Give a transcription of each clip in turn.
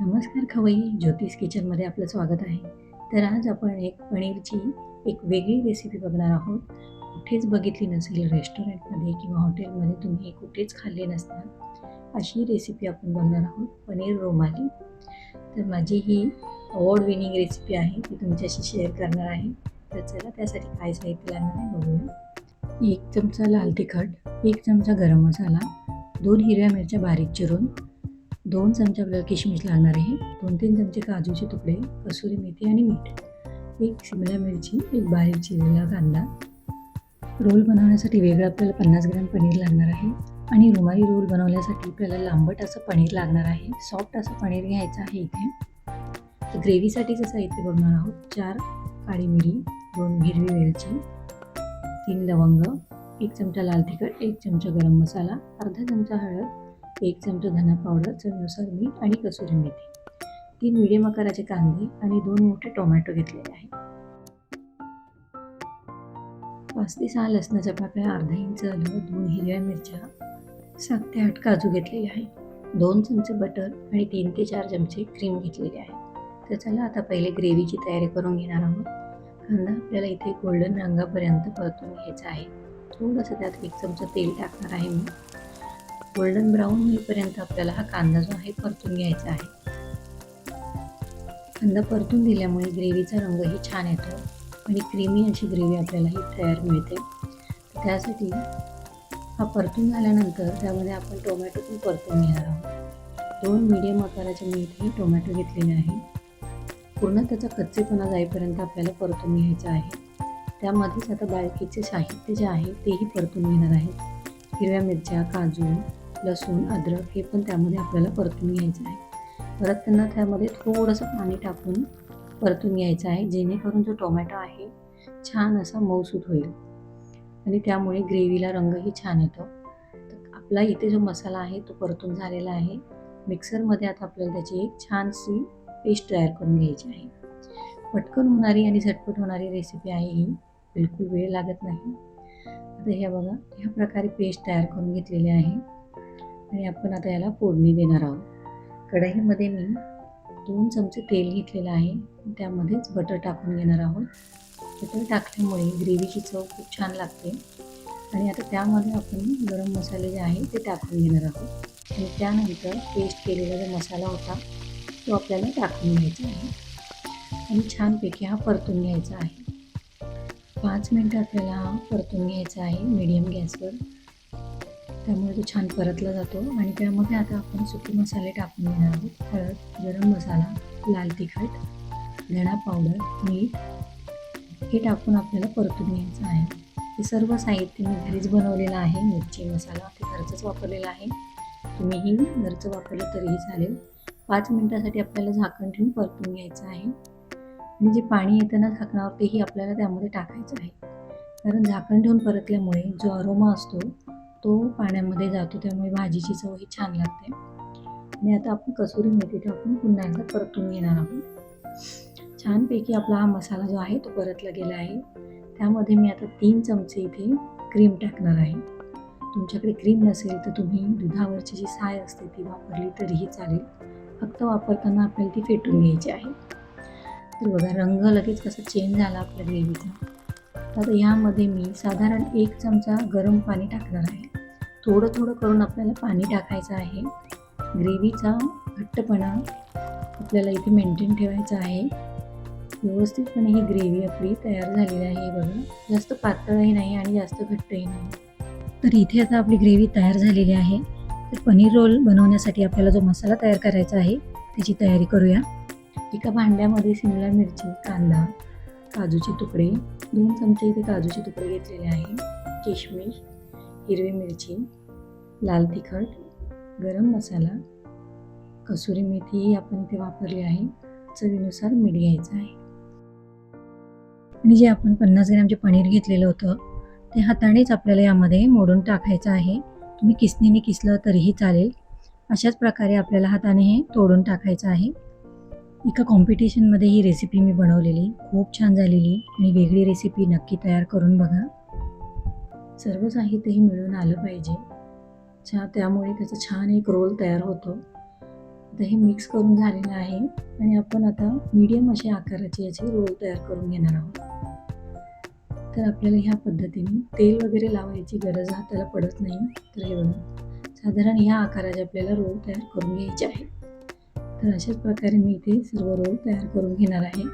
नमस्कार खवई ज्योतिष किचनमध्ये आपलं स्वागत आहे. तर आज आपण एक पनीरची एक वेगळी रेसिपी बघणार आहोत. कुठेच बघितली नसेल रेस्टॉरंटमध्ये किंवा हॉटेलमध्ये तुम्ही कुठेच खाल्ले नसणार. अशी रेसिपी आपण बघणार आहोत पनीर रोमाली. तर माझी ही अवॉर्ड विनिंग रेसिपी आहे ती तुमच्याशी शेअर करणार आहे. तर चला त्यासाठी काय साहित्य लागणार आहे बघूया. एक चमचा लाल तिखट एक चमचा गरम मसाला दोन हिरव्या मिरच्या बारीक चिरून दोन चमचे आपल्याला किशमिश लागणार आहे. दोन तीन चमचे काजूचे तुकडे कसुरी मेथी आणि मीठ. एक शिमला मिरची एक बारीक चिरलेला कांदा. रोल बनवण्यासाठी वेगळं आपल्याला पन्नास ग्रॅम पनीर लागणार आहे. आणि रुमाई रोल बनवण्यासाठी आपल्याला लांबट असं पनीर लागणार आहे. सॉफ्ट असं पनीर घ्यायचं आहे इथे. तर ग्रेव्हीसाठीचं साहित्य बघणार आहोत चार काळी मिरी दोन हिरवी मिरची तीन लवंग एक चमचा लाल तिखट एक चमचा गरम मसाला अर्धा चमचा हळद एक चमचा धना पावडर चवीनुसार मीठ आणि कसुरी मेथी. तीन मिडियम आकाराचे कांदे आणि दोन मोठे टोमॅटो घेतलेले आहेत. पाच ते सहा लसणाच्या पाकळ्या अर्धा इंच आलं दोन हिरव्या मिरच्या सात ते आठ काजू घेतलेले आहे दोन चमचे बटर आणि तीन ते चार चमचे क्रीम घेतलेले आहे तर चला आता पहिले ग्रेव्हीची तयारी करून घेणार आहोत. कांदा आपल्याला इथे गोल्डन रंगापर्यंत परतून घ्यायचा आहे. थोडंसं त्यात एक चमचा तेल टाकणार आहे मी. गोल्डन ब्राऊन होईपर्यंत आपल्याला हा कांदा जो आहे परतून घ्यायचा आहे. कांदा परतून दिल्यामुळे ग्रेव्हीचा रंगही छान येतो आणि क्रीमी अशी ग्रेव्ही आपल्याला ही तयार मिळते. त्यासाठी हा परतून झाल्यानंतर त्यामध्ये आपण टोमॅटो पण परतून घेणार आहोत. दोन मीडियम आकाराचे मीठही टोमॅटो घेतलेले आहे. पूर्ण त्याचा कच्चेपणा जाईपर्यंत आपल्याला परतून घ्यायचं आहे. त्यामध्येच आता बाळकीचे साहित्य जे आहे तेही परतून घेणार आहे. हिरव्या मिरच्या काजू लसूण अद्रक हे पण त्यामध्ये आपल्याला परतून घ्यायचं आहे. परत त्यांना त्यामध्ये थोडंसं पाणी टाकून परतून घ्यायचं आहे जेणेकरून जो टोमॅटो आहे छान असा मऊसूत होईल. आणि त्यामुळे ग्रेव्हीला रंगही छान येतो. तर आपला इथे जो मसाला आहे तो परतून झालेला आहे. मिक्सरमध्ये आता आपल्याला त्याची एक छानशी पेस्ट तयार करून घ्यायची आहे. पटकन होणारी आणि झटपट होणारी रेसिपी आहे ही. बिलकुल वेळ लागत नाही. आता ह्या बघा ह्या प्रकारे पेस्ट तयार करून घेतलेली आहे. आणि आपण आता याला फोडणी देणार आहोत. कढईमध्ये मी दोन चमचे तेल घेतलेलं आहे. त्यामध्येच बटर टाकून घेणार आहोत. बटर टाकल्यामुळे ग्रेव्हीची चव खूप छान लागते. आणि आता त्यामध्ये आपण गरम मसाले जे आहे ते टाकून घेणार आहोत. आणि त्यानंतर पेस्ट केलेला जो मसाला होता तो आपल्याला टाकून घ्यायचा आहे. आणि छानपैकी हा परतून घ्यायचा आहे. पाच मिनटं आपल्याला हा परतून घ्यायचा आहे मीडियम गॅसवर. त्यामुळे तो छान परतला जातो. आणि त्यामध्ये आता आपण सुके मसाले टाकून घेणार आहोत. हळद गरम मसाला लाल तिखट धणा पावडर मीठ हे टाकून आपल्याला परतून घ्यायचं आहे. हे सर्व साहित्य मी घरीच बनवलेलं आहे. मिरची मसाला ते घरचंच वापरलेलं आहे. तुम्हीही घरचं वापरलं तरीही चालेल. पाच मिनटासाठी आपल्याला झाकण ठेवून परतून घ्यायचं आहे. आणि जे पाणी येतं ना झाकणावर तेही आपल्याला त्यामध्ये टाकायचं आहे. कारण झाकण ठेवून परतल्यामुळे जो अरोमा असतो तो पाण्यामध्ये जातो त्यामुळे भाजीची चव ही छान लागते. आणि आता आपण कसुरी मेथी टाकून पुन्हा एकदा परतून घेणार आहोत. छानपैकी आपला हा मसाला जो आहे तो परतला गेला आहे. त्यामध्ये मी आता तीन चमचे इथे क्रीम टाकणार आहे. तुमच्याकडे क्रीम नसेल तर तुम्ही दुधावरची जी साय असते ती वापरली तरीही चालेल. फक्त वापरताना आपल्याला ती फेटून घ्यायची आहे. तर बघा रंग लगेच कसा चेंज झाला आपल्या ग्रेव्हीचा आता यामध्ये मी साधारण एक चमचा गरम पाणी टाकणार आहे. थोडं थोडं करून आपल्याला पाणी टाकायचं आहे. ग्रेव्हीचा घट्टपणा आपल्याला इथे मेंटेन ठेवायचा आहे. व्यवस्थितपणे ही ग्रेव्ही आपली तयार झालेली आहे बघा. जास्त पातळही नाही आणि जास्त घट्टही नाही. तर इथे आता आपली ग्रेव्ही तयार झालेली आहे. तर पनीर रोल बनवण्यासाठी आपल्याला जो मसाला तयार करायचा आहे त्याची तयारी करूया. एका भांड्यामध्ये शिमला मिरची कांदा काजूचे तुकडे दोन चमचे इथे काजूचे तुकडे घेतलेले आहे. किशमिश हिरवी मिरची लाल तिखट गरम मसाला कसुरी मेथीही आपण इथे वापरली आहे. चवीनुसार मीठ घ्यायचं आहे. आणि जे आपण पन्नास ग्रॅमचे पनीर घेतलेलं होतं ते हातानेच आपल्याला यामध्ये मोडून टाकायचं आहे. तुम्ही किसनीने किसलं तरीही चालेल. अशाच प्रकारे आपल्याला हाताने हे तोडून टाकायचं आहे. एका कॉम्पिटिशनमध्ये ही रेसिपी मी बनवलेली. खूप छान झालेली आणि वेगळी रेसिपी नक्की तयार करून बघा. सर्व साहित्यही मिळून आलं पाहिजे. छा त्यामुळे त्याचा छान एक रोल तयार होतो. आता हे मिक्स करून झालेलं आहे आणि आपण आता मीडियम अशा आकाराचे याचे रोल तयार करून घेणार आहोत. तर आपल्याला ह्या पद्धतीने तेल वगैरे लावायची गरज हाताला पडत नाही. तर हे बघा साधारण ह्या आकाराचे आपल्याला रोल तयार करून घ्यायचे आहे. तर अशाच प्रकारे मी इथे सर्व रोल तयार करून घेणार आहे.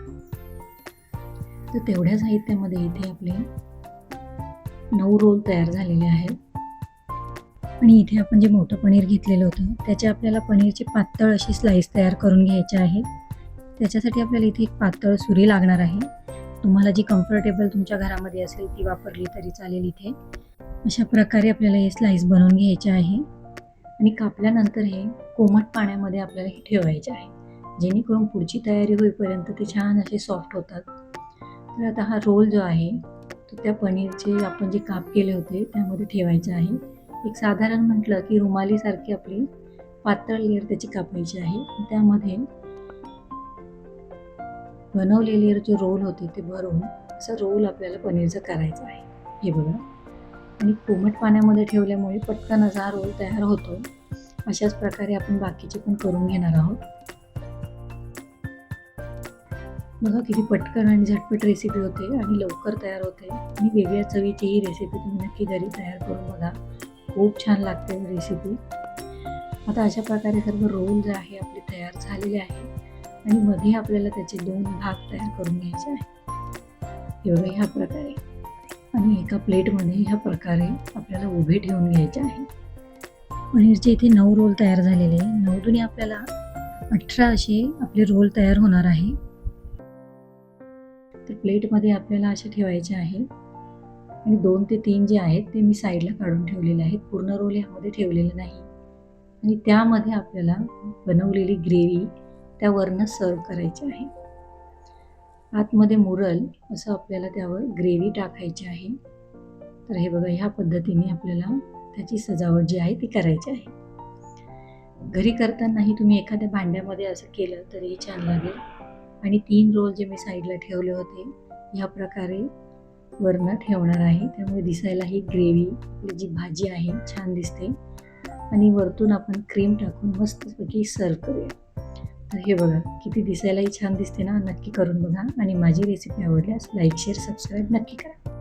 तर तेवढ्या साहित्यामध्ये इथे आपले नऊ रोल तयार झालेले आहेत. आणि इथे आपण जे मोठं पनीर घेतलेलं होतं त्याचे आपल्याला पनीरचे पातळ अशी स्लाईस तयार करून घ्यायचे आहेत त्याच्यासाठी आपल्याला इथे एक पातळ सुरी लागणार आहे. तुम्हाला जी कम्फर्टेबल तुमच्या घरामध्ये असेल ती वापरली तरी चालेल इथे. अशा प्रकारे आपल्याला हे स्लाईस बनवून घ्यायचे आहे. आणि कापल्यानंतर हे कोमट पाण्यामध्ये आपल्याला हे ठेवायचे आहे. जेणेकरून पुढची तयारी होईपर्यंत ते छान असे सॉफ्ट होतात. तर आता हा रोल जो आहे तर त्या पनीरचे आपण जे काप केले होते त्यामध्ये ठेवायचे आहे. एक साधारण म्हटलं की रुमालीसारखी आपली पातळ लेअर त्याची कापायची आहे. त्यामध्ये बनवलेले जे रोल होते ते भरून असं रोल आपल्याला पनीरचं करायचं आहे. हे बघा. आणि कोमट पाण्यामध्ये ठेवल्यामुळे पटकन असा रोल तयार होतो. अशाच प्रकारे आपण बाकीचे पण करून घेणार आहोत. बघा किती पटकन आणि झटपट रेसिपी होते आणि लवकर तयार होते. आणि वेगळ्या चवीची ही रेसिपी तुम्ही नक्की घरी तयार करून बघा. खूप छान लागते रेसिपी आता अशा प्रकारे सर्व रोल जे आहे आपले तयार झालेले आहे. आणि मध्ये आपल्याला त्याचे दोन भाग तयार करून घ्यायचे आहे. एवढं ह्या प्रकारे. आणि एका प्लेटमध्ये ह्या प्रकारे आपल्याला उभे ठेवून घ्यायचे आहे. पनीरचे इथे नऊ रोल तयार झालेले आहे नऊ दुनी आपल्याला अठरा असे आपले रोल तयार होणार आहे. तर प्लेटमध्ये आपल्याला असे ठेवायचे आहे. आणि दोन ते तीन जे आहेत ते मी साईडला काढून ठेवलेले आहेत. पूर्ण रोल ह्यामध्ये ठेवलेले नाही. आणि त्यामध्ये आपल्याला बनवलेली ग्रेव्ही त्यावरनं सर्व करायची आहे. आतमध्ये मुरल असं आपल्याला त्यावर ग्रेव्ही टाकायची आहे. तर हे बघा ह्या पद्धतीने आपल्याला त्याची सजावट जी आहे ती करायची आहे. घरी करतानाही तुम्ही एखाद्या भांड्यामध्ये असं केलं तरीही छान लागेल. आणि तीन रोल जे मी साईडला ठेवले होते ह्या प्रकारे वरनं ठेवणार आहे. त्यामुळे दिसायला ही ग्रेव्ही जी भाजी आहे छान दिसते. आणि वरतून आपण क्रीम टाकून मस्तपैकी सर्व करूया. तर हे बघा किती दिसायलाही छान दिसते ना? नक्की करून बघा. आणि माझी रेसिपी आवडल्यास लाईक शेअर सबस्क्राईब नक्की करा.